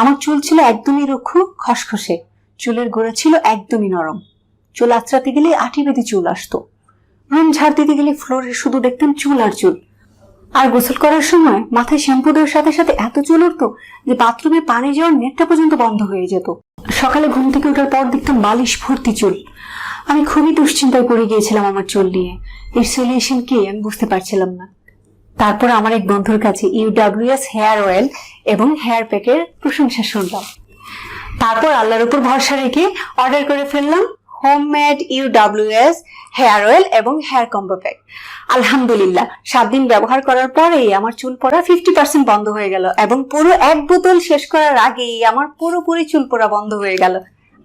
আমার চুল ছিল একদমই রুক্ষ খসখসে। চুলের গোড়া ছিল একদমই নরম। চুল আঁচড়াতে গেলে আটি বেঁধে চুল আসতো। রুম ঝাড় দিতে গেলে ফ্লোরে শুধু দেখতাম চুল আর চুল। আর গোসল করার সময় মাথায় শ্যাম্পু দেওয়ার সাথে সাথে এত চুল উঠতো যে বাথরুমে পানি যাওয়ার নেটটা পর্যন্ত বন্ধ হয়ে যেত। সকালে ঘুম থেকে ওঠার পর দেখতাম বালিশ ভর্তি চুল। আমি খুবই দুশ্চিন্তায় পড়ে গিয়েছিলাম আমার চুল নিয়ে। এর সলিউশন কি আমি বুঝতে পারছিলাম না। তারপর আমার এক বন্ধুর কাছে ইউডাব্লিউএস হেয়ার অয়েল এবং হেয়ার প্যাকের প্রশংসা শুনলাম। তারপর আল্লাহর উপর ভরসা রেখে অর্ডার করে ফেললাম হোমমেড ইউডাব্লিউএস হেয়ার অয়েল এবং হেয়ার কম্বো প্যাক আলহামদুলিল্লাহ, সাত দিন ব্যবহার করার পরেই আমার চুল পড়া ফিফটি পার্সেন্ট বন্ধ হয়ে গেল এবং পুরো এক বোতল শেষ করার আগেই আমার পুরোপুরি চুল পড়া বন্ধ হয়ে গেল।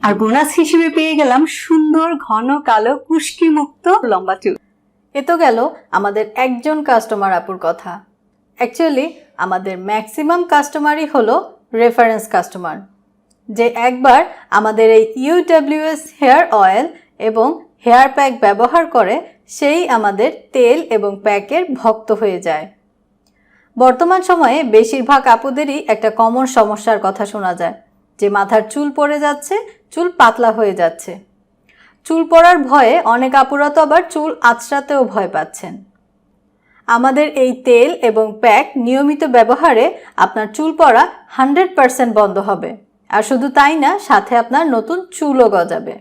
আর বোনাস হিসেবে পেয়ে গেলাম সুন্দর ঘন কালো কুষ্কি মুক্ত লম্বা চুল। এ তো গেল আমাদের একজন কাস্টমার আপুর কথা। অ্যাকচুয়ালি আমাদের ম্যাক্সিমাম কাস্টমারই হলো রেফারেন্স কাস্টমার যে একবার আমাদের এই ইউডাব্লিউএস হেয়ার অয়েল এবং হেয়ার প্যাক ব্যবহার করে সেই আমাদের তেল এবং প্যাকের ভক্ত হয়ে যায়। বর্তমান সময়ে বেশিরভাগ আপুদেরই একটা কমন সমস্যার কথা শোনা যায়, যে মাথার চুল পড়ে যাচ্ছে, চুল পাতলা হয়ে যাচ্ছে। চুল পড়ার ভয়ে অনেক আপুরা তো আবার চুল আঁচড়াতেও ভয় পাচ্ছেন। আমাদের এই তেল এবং প্যাক নিয়মিত ব্যবহারে আপনার চুল পড়া হান্ড্রেড পারসেন্ট বন্ধ হবে। আর শুধু তাই না, সাথে আপনার নতুন চুলও গজাবে।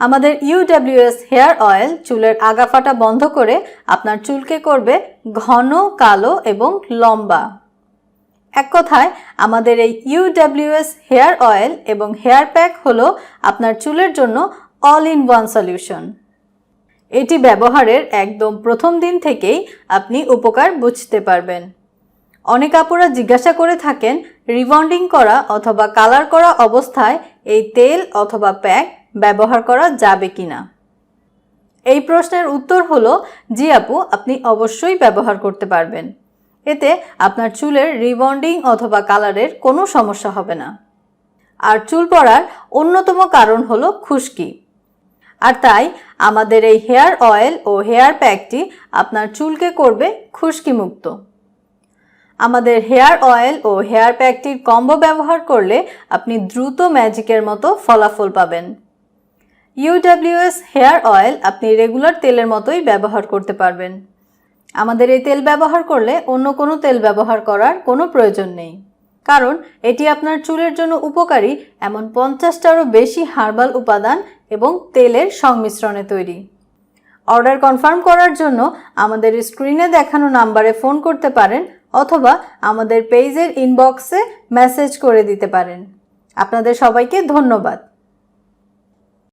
আমাদের ইউডাব্লিউএস হেয়ার অয়েল চুলের আগাফাটা বন্ধ করে আপনার চুলকে করবে ঘন, কালো এবং লম্বা। এক কথায়, আমাদের এই ইউডাব্লিউএস হেয়ার অয়েল এবং হেয়ার প্যাক হলো আপনার চুলের জন্য অল ইন ওয়ান সলিউশন। এটি ব্যবহারের একদম প্রথম দিন থেকেই আপনি উপকার বুঝতে পারবেন। অনেক আপুরা জিজ্ঞাসা করে থাকেন, রিবন্ডিং করা অথবা কালার করা অবস্থায় এই তেল অথবা প্যাক ব্যবহার করা যাবে কি না এই প্রশ্নের উত্তর হলো, জি আপু, আপনি অবশ্যই ব্যবহার করতে পারবেন। এতে আপনার চুলের রিবন্ডিং অথবা কালারের কোনো সমস্যা হবে না। আর চুল পড়ার অন্যতম কারণ হলো খুশকি। আর তাই আমাদের এই হেয়ার অয়েল ও হেয়ার প্যাকটি আপনার চুলকে করবে খুশকি মুক্ত আমাদের হেয়ার অয়েল ও হেয়ার প্যাকটির কম্বো ব্যবহার করলে আপনি দ্রুত ম্যাজিকের মতো ফলাফল পাবেন। ইউডাব্লিউএস হেয়ার অয়েল আপনি রেগুলার তেলের মতোই ব্যবহার করতে পারবেন। আমাদের এই তেল ব্যবহার করলে অন্য কোনো তেল ব্যবহার করার কোনো প্রয়োজন নেই। কারণ, এটি আপনার চুলের জন্য উপকারী, এমন পঞ্চাশটারও বেশি হার্বাল উপাদান এবং তেলের সংমিশ্রণে তৈরি। অর্ডার কনফার্ম করার জন্য আমাদের স্ক্রিনে দেখানো নাম্বারে ফোন করতে পারেন অথবা আমাদের পেজের ইনবক্সে মেসেজ করে দিতে পারেন। আপনাদের সবাইকে ধন্যবাদ।